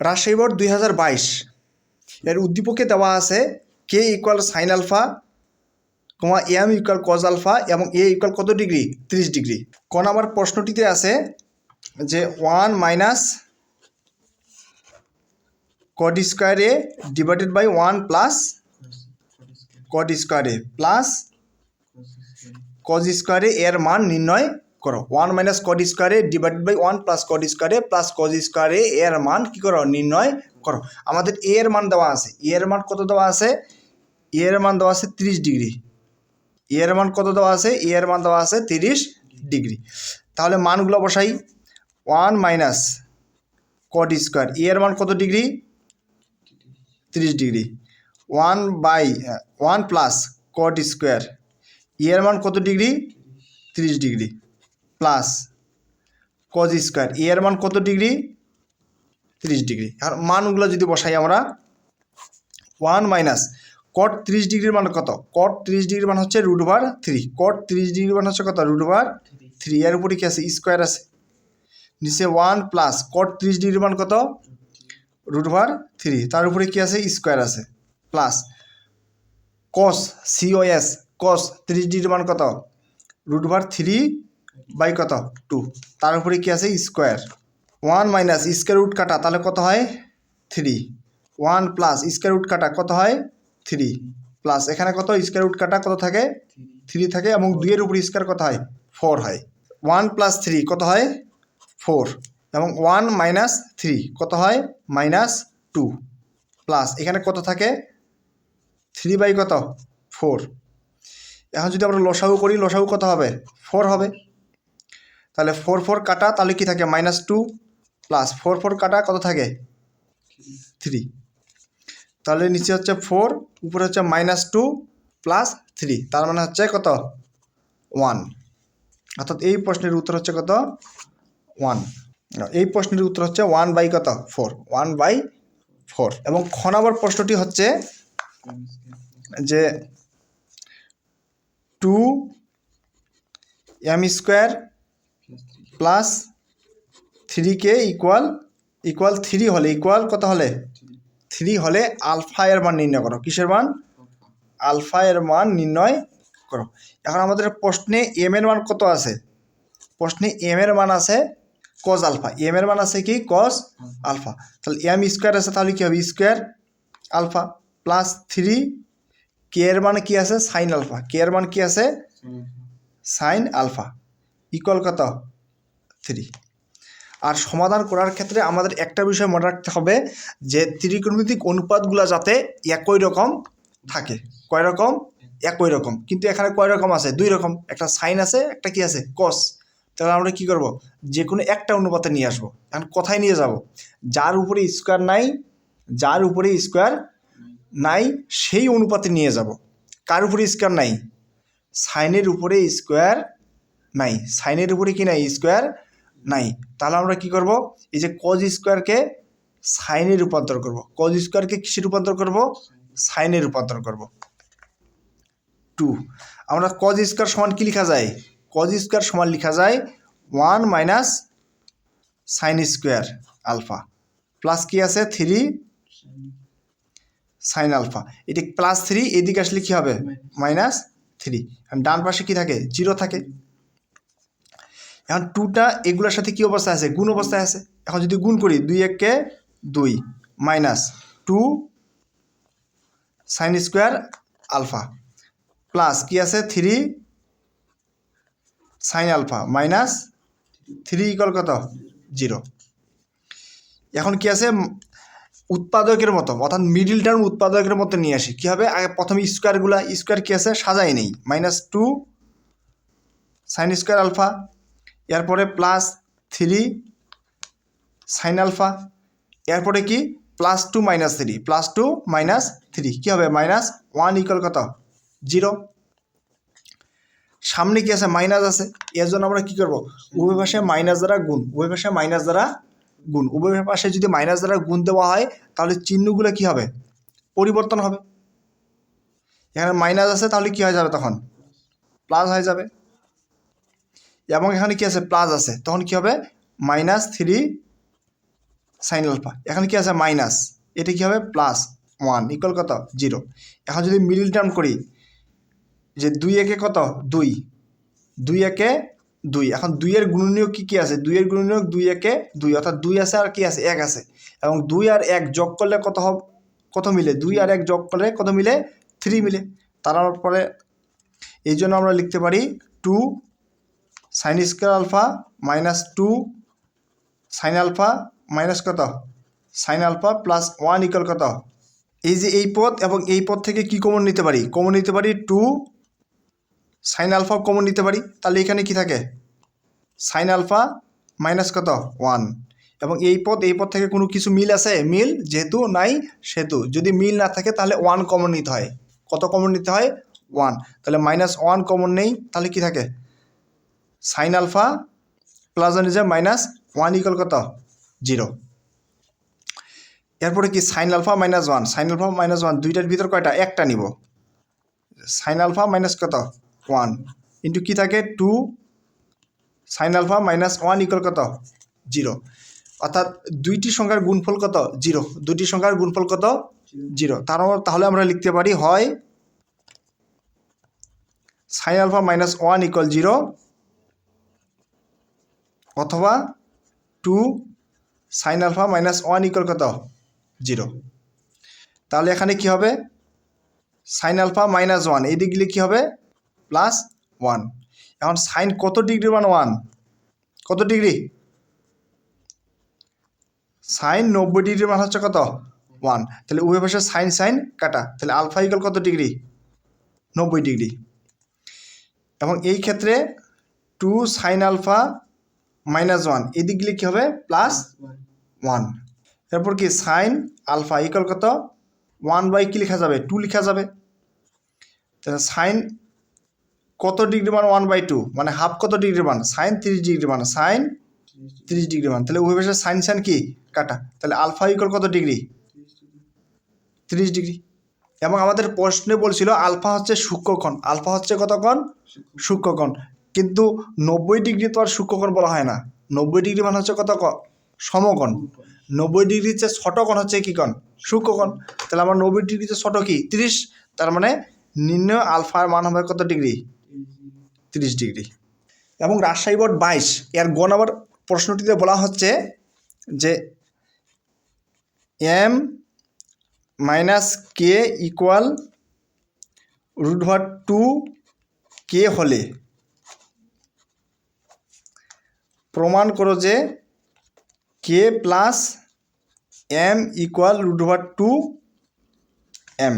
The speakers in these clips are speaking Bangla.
রাজশাহী বোর্ড দুই হাজার বাইশ। এর উদ্দীপকে দেওয়া আছে K equal sine alpha comma M equal cos alpha এবং এ ইকুয়াল কত ডিগ্রি? তিরিশ ডিগ্রি। ক নাম্বার প্রশ্নটিতে আছে যে one minus cos square A divided by one plus cos square A plus cos স্কোয়ারে এর মান নির্ণয় করো। ওয়ান মাইনাস কড স্কোয়ারে divided by one plus cos স্কোয়ারে প্লাস কজ স্কোয়ারে এর মান কী করো? নির্ণয় করো। আমাদের এ এর মান দেওয়া আছে। এ এর মান কত দেওয়া আছে? এ এর মান দেওয়া আছে তিরিশ ডিগ্রি। এ এর মান কত দেওয়া আছে? এ এর মান দেওয়া আছে তিরিশ ডিগ্রি। তাহলে মানগুলো বসাই। One minus cos square A এর মান কত ডিগ্রি? তিরিশ degree. One by one plus cos square এর মান কত ডিগ্রি? তিরিশ ডিগ্রি। প্লাস কজ স্কোয়ার এর মান কত ডিগ্রি? তিরিশ ডিগ্রি। আর মানগুলো যদি বসাই আমরা ওয়ান মাইনাস কট তিরিশ ডিগ্রির মান কত? কট তিরিশ ডিগ্রির মান হচ্ছে রুট ওভার থ্রি কট তিরিশ ডিগ্রির মান হচ্ছে কত? রুট ওভার থ্রি এর উপরে কি আছে? স্কোয়ার আছে। নিচে ওয়ান প্লাস কট তিরিশ ডিগ্রির মান কত? রুট ওভার থ্রি তার উপরে কি আছে? স্কোয়ার আছে। প্লাস কস সিওএস কস তিরিশ ডিগ্রির মান কত? রুট ওভার থ্রি বাই কত? টু। তার উপরে কি আছে? Square. One minus square root কাটা তাহলে কত হয়? Three. One plus square root কাটা কত হয়? থ্রি। প্লাস এখানে কত? স্কোয়ার রুট কাটা কত থাকে? থ্রি থাকে এবং দুইয়ের উপর স্কোয়ার কত হয়? ফোর হয়। ওয়ান প্লাস থ্রি কত হয়? ফোর। এবং ওয়ান মাইনাস থ্রি কত হয়? Minus two. প্লাস এখানে কত থাকে? থ্রি বাই কত? ফোর। এখন যদি আমরা লসাগু করি, লসাগু কত হবে? ফোর হবে। তাহলে ফোর ফোর কাটা তাহলে কি থাকে? Minus two plus four four কাটা কত থাকে? থ্রি তাহলে নিচে হচ্ছে ফোর উপরে হচ্ছে মাইনাস টু প্লাস থ্রি তার মানে হচ্ছে কত? ওয়ান অর্থাৎ এই প্রশ্নের উত্তর হচ্ছে কত? ওয়ান এই প্রশ্নের উত্তর হচ্ছে ওয়ান বাই কত? ফোর ওয়ান বাই ফোর এবং খ নম্বর প্রশ্নটি হচ্ছে যে two M square plus three K equal equal three হলে ইকুয়াল কত হলে? থ্রি হলে আলফা এর মান নির্ণয় করো। কিসের মান? আলফা এর মান নির্ণয় করো। এখন আমাদের প্রশ্নে এম এর মান কত আছে? প্রশ্নে এম এর মান আছে কজ আলফা। এম এর মান আছে কি? Cos alpha. তাহলে এম স্কোয়ার আছে তাহলে কী হবে? Square alpha plus three. K এর মান কি আছে? Sine alpha. কে এর মান কি আছে? Sine alpha. ইকুয়াল কত? থ্রি আর সমাধান করার ক্ষেত্রে আমাদের একটা বিষয় মনে রাখতে হবে যে ত্রিকোণমিতিক অনুপাতগুলো যাতে একই রকম থাকে। কয় রকম? একই রকম। কিন্তু এখানে কয় রকম আছে? দুই রকম। একটা সাইন আছে, একটা কি আছে? কস তাহলে আমরা কি করব? যে কোনো একটা অনুপাতে নিয়ে আসব। এখন কোথায় নিয়ে যাব? যার উপরে স্কোয়ার নাই, যার উপরে স্কোয়ার নাই, সেই অনুপাতে নিয়ে যাব। কার উপরে স্কোয়ার নাই? সাইনের উপরে স্কোয়ার নাই। সাইনের উপরে কি নাই? স্কোয়ার নাই। তাহলে আমরা কি করব? এই যে কজ স্কোয়ারকে সাইনে রূপান্তর করব। কজ স্কোয়ারকে কিসে রূপান্তর করব? সাইনে রূপান্তর করব। টু আমরা কজ স্কোয়ার সমান কি লেখা যায়? কজ স্কোয়ার সমান লেখা যায় one minus sine square alpha plus কি আছে? থ্রি সাইন আলফা এটি প্লাস থ্রি এদিকে আসলে কী হবে? মাইনাস থ্রি ডান পাশে কি থাকে? জিরো থাকে। এখন টুটা এগুলোর সাথে কি অবস্থায় আছে? গুণ অবস্থায় আছে। এখন যদি গুণ করি, দুই এককে দুই minus two sine square alpha plus কি আছে? Three sine alpha minus three equal কত? জিরো এখন কি আছে? উৎপাদকের মতো, অর্থাৎ মিডিল টার্ম উৎপাদকের মতো নিয়ে আসি। কী হবে? আগে প্রথমে স্কোয়ারগুলো স্কোয়ার কী আছে? সাজাই নেই। Minus two sine square alpha এরপরে প্লাস থ্রি সাইন আলফা এরপরে কি? Plus two minus three plus two minus three কী হবে? মাইনাস ওয়ান ইকুয়াল কত? জিরো সামনে কি আছে? মাইনাস আছে। এর জন্য আমরা কী করব? উভয় পাশে মাইনাস দ্বারা গুণ। উভয় পাশে মাইনাস দ্বারা গুণ। উভয় পাশে যদি মাইনাস দ্বারা গুণ দেওয়া হয়, তাহলে চিহ্নগুলো কি হবে? পরিবর্তন হবে। এখানে মাইনাস আছে, তাহলে কি হয়ে যাবে তখন? প্লাস হয়ে যাবে। এবং এখানে কি আছে? প্লাস আছে। তখন কি হবে? মাইনাস থ্রি সাইন আলফা এখানে কি আছে? মাইনাস এটা কি হবে? প্লাস ওয়ান ইকুয়াল কত? জিরো এখন যদি মিডিল টার্ম করি, যে দুই একে কত? দুই। দুই একে দুই। এখন দুইয়ের গুণনীয়ক কী কী আছে? দুইয়ের গুণনীয়ক দুই একে দুই। অর্থাৎ দুই আছে আর কি আছে? এক আছে। এবং দুই আর এক যোগ করলে কত হব? কত মিলে? দুই আর এক যোগ করলে কত মিলে? থ্রি মিলে। তারপরে এই জন্য আমরা লিখতে পারি two sine square alpha minus two, sine alpha minus কত? Sine alpha plus one equal কত? এই যে এই পথ এবং এই পথ থেকে কি কমন নিতে পারি? কমন নিতে পারি টু, সাইন আলফা কমন নিতে পারি। তাহলে এখানে কি থাকে? সাইন আলফা মাইনাস কত? ওয়ান। এবং এই পথ এই পদ থেকে কোনো কিছু মিল আছে? মিল, যেহেতু নাই, সেহেতু। যদি মিল না থাকে, তাহলে ওয়ান কমন নিতে হয়। কত কমন নিতে হয়? ওয়ান। তাহলে মাইনাস ওয়ান কমন নেই, তাহলে কি থাকে? Sine alpha plus one is minus one equal কত? জিরো এরপরে কি sine alpha minus one sine alpha minus one দুইটার ভিতর কয়টা? একটা নিব। সাইন আলফা মাইনাস কত? ওয়ান ইন্টু কী থাকে? Two sine alpha minus one equal কত? জিরো অর্থাৎ দুইটি সংখ্যার গুণফল কত? জিরো দুইটি সংখ্যার গুণফল কত? জিরো তার তাহলে আমরা লিখতে পারি হয় sine alpha minus one equal zero অথবা two sine alpha minus one equal কত? জিরো তাহলে এখানে কি হবে? সাইন আলফা মাইনাস ওয়ান এই গেলে কী হবে? প্লাস ওয়ান এখন সাইন কত ডিগ্রি মান ওয়ান কত ডিগ্রি সাইন নব্বই ডিগ্রি মান হচ্ছে কত? ওয়ান তাহলে উভয় পাশে সাইন সাইন কাটা। তাহলে আলফা ইকুয়াল কত ডিগ্রি নব্বই ডিগ্রি এবং এই ক্ষেত্রে two sine alpha minus one. এদিক গেলে কী হবে? Plus one. এরপর কি? সাইন আলফা ইকুয়াল কত? ওয়ান বাই কি লেখা যাবে? টু লেখা যাবে। সাইন কত ডিগ্রি মান? One by two. মানে হাফ কত ডিগ্রি মান? সাইন তিরিশ ডিগ্রি মান। সাইন তিরিশ ডিগ্রি মান। তাহলে উভয় পাশে সাইন সাইন কি? কাটা। তাহলে আলফা ইকুয়াল কত ডিগ্রি? তিরিশ ডিগ্রি। এবং আমাদের প্রশ্নে বলছিল আলফা হচ্ছে সূক্ষ্মকণ। আলফা হচ্ছে কত কণ? সূক্ষ্মকণ। কিন্তু নব্বই ডিগ্রি তো আর সূক্ষ্মকণ বলা হয় না। নব্বই ডিগ্রি মানে হচ্ছে কত সমকোণ। নব্বই ডিগ্রির চেয়ে ছোট হচ্ছে কি কোণ? সূক্ষ্মকোণ তাহলে আমার নব্বই ডিগ্রির চেয়ে ছোট কি? তিরিশ। তার মানে নিম্ন আলফার মান হবে কত ডিগ্রি? তিরিশ ডিগ্রি। এবং রাজশাহী বোর্ড বাইশ। এর গ নম্বর প্রশ্নটিতে বলা হচ্ছে যে M minus K equal root two K হলে প্রমাণ করো যে K plus M equal root over two M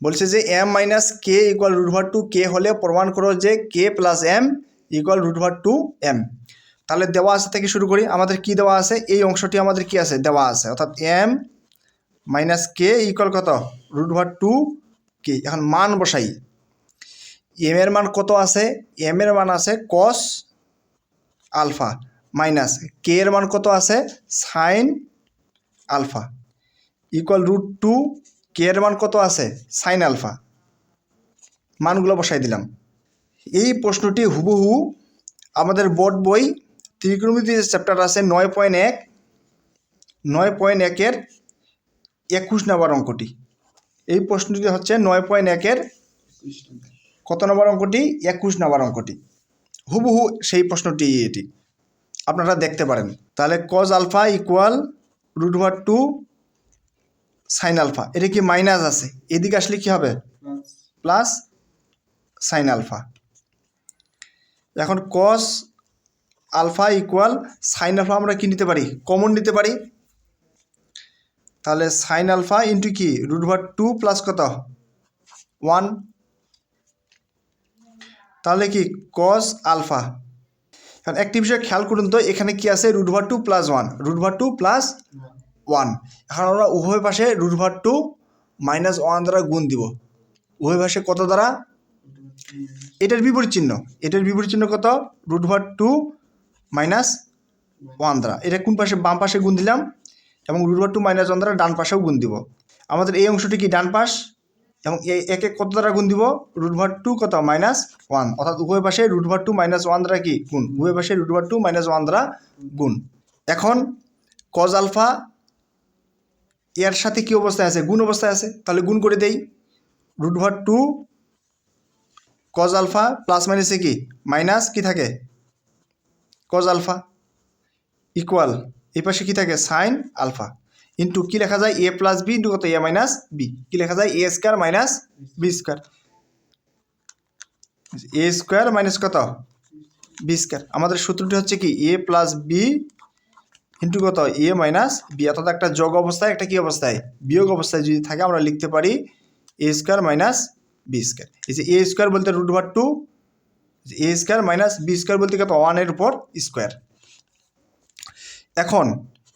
বলছে যে M minus K equal root over two K হলে প্রমাণ করো যে K plus M equal root over two M তাহলে দেওয়া আছে থেকে শুরু করি, আমাদের কি দেওয়া আছে? এই অংশটি আমাদের কি আছে? দেওয়া আছে। অর্থাৎ এম মাইনাস কে ইকুয়াল কত? রুট ওভার টু কে এখন মান বসাই। এম এর মান কত আছে? এম এর মান আছে কস আলফা মাইনাস কে এর মান কত আছে? Sine alpha equal root two K এর মান কত আছে? Sine alpha. মানগুলো বসাই দিলাম। এই প্রশ্নটি হুবহু আমাদের বোর্ড বই ত্রিকোণমিতি যে চ্যাপ্টার আছে নয় পয়েন্ট এক, নয় পয়েন্ট একের একুশ নম্বর অঙ্কটি। এই প্রশ্নটি হচ্ছে নয় পয়েন্ট একের কত নম্বর অঙ্কটি? একুশ নম্বর অঙ্কটি। হুবহু সেই প্রশ্নটি এটি। আপনারা দেখতে পারেন। তাহলে cos alpha equal root over two sine alpha এটা কি মাইনাস আছে? এদিকে আসলে কি হবে? প্লাস সাইন আলফা এখন cos alpha equal sine alpha আমরা কি নিতে পারি? কমন নিতে পারি। তাহলে সাইন আলফা ইন্টু কি? রুট ওভার টু প্লাস কত? ওয়ান তাহলে কি কস আলফা এখন একটি বিষয় খেয়াল করুন তো, এখানে কি আছে? Root over two plus one root over two plus one এখন আমরা উভয় পাশে root over two minus one দ্বারা গুণ দিব। উভয় পাশে কত দ্বারা? এটার বিপরীত চিহ্ন। এটার বিপরীত চিহ্ন কত? Root over two minus one দ্বারা। এটা কোন পাশে? বাম পাশে গুণ দিলাম এবং root over two minus one দ্বারা ডান পাশেও গুণ দিব। আমাদের এই অংশটি কি ডান পাশ? এবং একে কত দ্বারা গুণ দিব? রুট ভার টু কত? মাইনাস ওয়ান অর্থাৎ উভয় পাশে root over two minus one দ্বারা কি? গুণ। উভয় পাশে root over two minus one দ্বারা গুণ। এখন কজ আলফা এর সাথে কি অবস্থায় আছে? গুণ অবস্থায় আছে। তাহলে গুণ করে দেই। Root over two cos alpha plus মাইনাসে কি? মাইনাস কি থাকে? কজ আলফা ইকুয়াল এই পাশে কি থাকে? সাইন আলফা ইন্টু কি লেখা যায়? এ প্লাস বি ইন্টু কত? এ মাইনাস বি কি লেখা যায়? A square minus B square A square minus কত? বি স্কোয়ার আমাদের সূত্রটি হচ্ছে কি? এ প্লাস বি ইন্টু কত? এ মাইনাস বি অর্থাৎ একটা যোগ অবস্থায়, একটা কি অবস্থায়? বিয়োগ অবস্থায় যদি থাকে, আমরা লিখতে পারি A square minus B square এই যে এ স্কোয়ার বলতে root over two A square minus B square বলতে কত? ওয়ানের উপর স্কোয়ার এখন,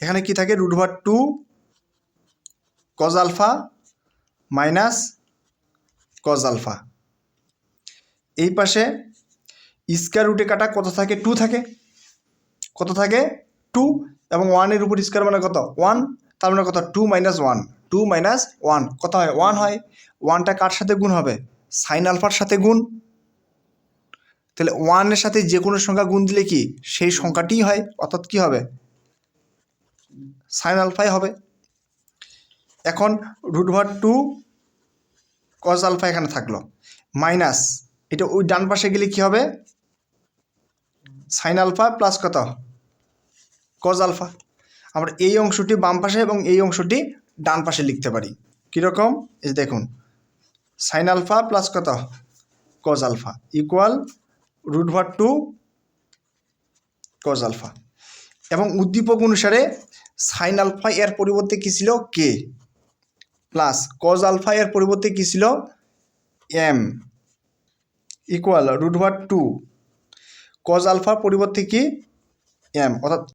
এখানে কি থাকে? Root over two cos alpha minus cos alpha. এই পাশে স্কোয়ার রুটে কাটা কত থাকে? টু থাকে। কত থাকে? টু এবং ওয়ানের উপর স্কোয়ার মানে কত? ওয়ান তার মানে কত? Two minus one two minus one কত হয়? ওয়ান হয়। ওয়ানটা কার সাথে গুণ হবে? সাইন আলফার সাথে গুণ। তাহলে ওয়ানের সাথে যে কোনো সংখ্যা গুণ দিলে কি? সেই সংখ্যাটিই হয়। অর্থাৎ কি হবে? সাইন আলফাই হবে। এখন root over two cos alpha এখানে থাকল। মাইনাস এটা ওই ডান পাশে গেলে কি হবে? সাইন আলফা প্লাস কত? কজ আলফা আমরা এই অংশটি বাম পাশে এবং এই অংশটি ডান পাশে লিখতে পারি। কীরকম? এই দেখুন। সাইন আলফা প্লাস কত? Cos alpha equal root over two cos alpha এবং উদ্দীপক অনুসারে সাইন আলফা এর পরিবর্তে কী ছিল? কে প্লাস কজ আলফা এর পরিবর্তে কী ছিল? M equal root over two cos আলফার পরিবর্তে কি? এম অর্থাৎ